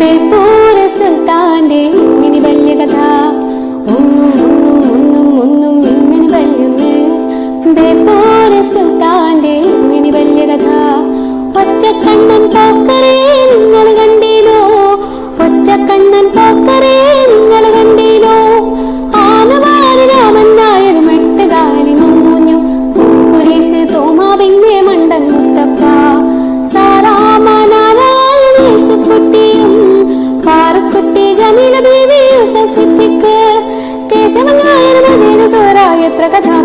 கொண்டே പാറക്കുട്ടി ജമീല ബീവി യൂസഫിക്ക് കേശവനായർ എത്ര ചുറ്റും